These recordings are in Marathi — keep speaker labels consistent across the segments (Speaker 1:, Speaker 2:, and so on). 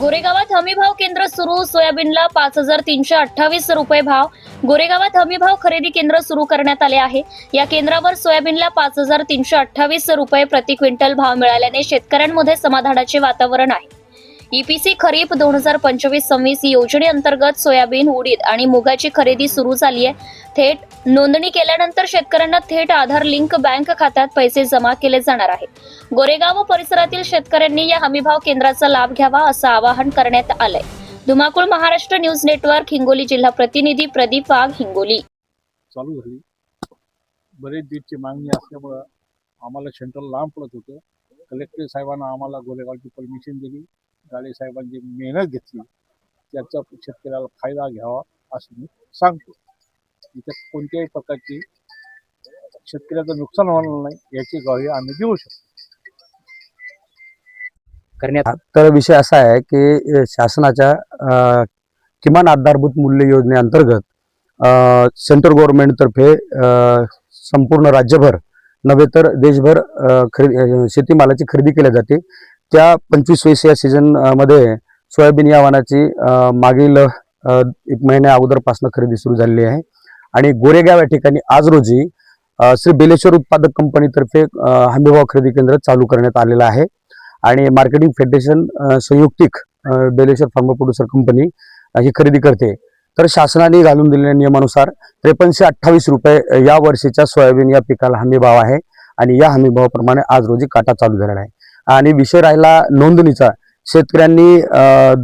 Speaker 1: गोरेगावात हमीभाव केंद्र सुरू सोयाबीनला पाच हजार तीनशे अठ्ठावीस रुपये भाव. गोरेगावात हमीभाव खरेदी केंद्र सुरू करण्यात आले आहे. या केंद्रावर सोयाबीनला पाच हजार तीनशे अठ्ठावीस रुपये प्रति क्विंटल भाव मिळाल्याने शेतकऱ्यांमध्ये समाधानाचे वातावरण आहे. ईपीसी खरीप दोन हजार पंचवीस सव्वीस योजनेअंतर्गत सोयाबीन उडीद आणि मुगाची खरेदी सुरू झाली आहे. थेट नोंदणी केल्यानंतर शेतकऱ्यांना थेट आधार लिंक बँक खात्यात पैसे जमा केले जाणार आहे गोरेगाव परिसरातील शेतकऱ्यांनी या हमीभाव केंद्राचा लाभ घ्यावा असं आवाहन करण्यात आलंय. धुमाकूळ महाराष्ट्र न्यूज नेटवर्क हिंगोली जिल्हा प्रतिनिधी प्रदीप वाघ हिंगोली.
Speaker 2: चालू झाली. बरेच दिवसची मागणी असल्यामुळं आम्हाला सेंट्रल लांब पडत होतं. कलेक्टर साहेबांना आम्हाला गोरेगावची परमिशन दिली. गाडे साहेबांची मेहनत घेतली त्याचा शेतकऱ्याला फायदा घ्यावा असं मी सांगतो. इथे कोणत्याही प्रकारची शेतकऱ्याचं नुकसान होणार नाही याची ग्वाही आम्ही देऊ शकतो.
Speaker 3: करण्यात
Speaker 4: तर विषय असा आहे की शासनाच्या किमान आधारभूत मूल्य योजनेअंतर्गत सेंट्रल गव्हर्नमेंटतर्फे संपूर्ण राज्यभर नव्हे तर देशभर खरेदी शेतीमालाची खरेदी केली जाते. त्या पंचवीस वीस या सीझनमध्ये सोयाबीन या वाणाची मागील एक महिन्या अगोदरपासून खरेदी सुरू झालेली आहे. आणि गोरेगाव या ठिकाणी आज रोजी श्री बेलेश्वर उत्पादक कंपनीतर्फे हमीभाव खरेदी केंद्र चालू करण्यात आलेलं आहे. आणि मार्केटिंग फेडरेशन संयुक्तिक बेलेश्वर फार्मा प्रोड्युसर कंपनी ही खरेदी करते. तर शासनाने घालून दिलेल्या नियमानुसार त्रेपन्नशे अठ्ठावीस रुपये या वर्षीच्या सोयाबीन या पिकाला हमीभाव आहे. आणि या हमीभावाप्रमाणे आज रोजी काटा चालू झालेला आहे. आणि विषय राहिला नोंदणीचा. शेतकऱ्यांनी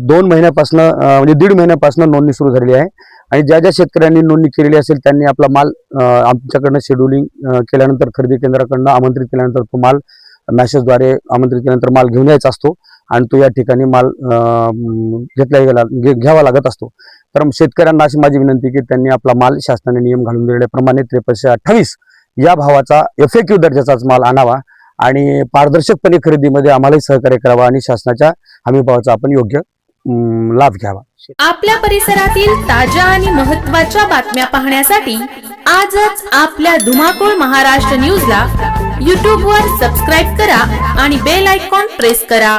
Speaker 4: दोन महिन्यापासून म्हणजे दीड महिन्यापासून नोंदणी सुरू झालेली आहे. आणि ज्या ज्या शेतकऱ्यांनी नोंदणी केलेली असेल त्यांनी आपला माल आमच्याकडनं शेड्युलिंग केल्यानंतर खरेदी केंद्राकडनं आमंत्रित केल्यानंतर तो माल मॅसेजद्वारे आमंत्रित केल्यानंतर माल घेऊन यायचा असतो आणि तो या ठिकाणी माल घेतला गेला घे- घ्यावा लागत असतो. तर शेतकऱ्यांना अशी माझी विनंती की त्यांनी आपला माल शासनाने नियम घालून दिलेल्याप्रमाणे त्रेपन्नशे अठ्ठावीस या भावाचा एफ दर्जाचाच माल आणावा. आणि पारदर्शकपणे खरेदीमध्ये आम्हालाही सहकार्य करावा आणि शासनाच्या हमी भावाचा आपण योग्य लाभ घ्यावा.
Speaker 5: आपल्या परिसरातील ताज्या आणि महत्त्वाच्या बातम्या पाहण्यासाठी आजच आपल्या धुमाकूळ महाराष्ट्र न्यूजला यूट्यूबवर सबस्क्राईब करा आणि बेल आयकॉन प्रेस करा.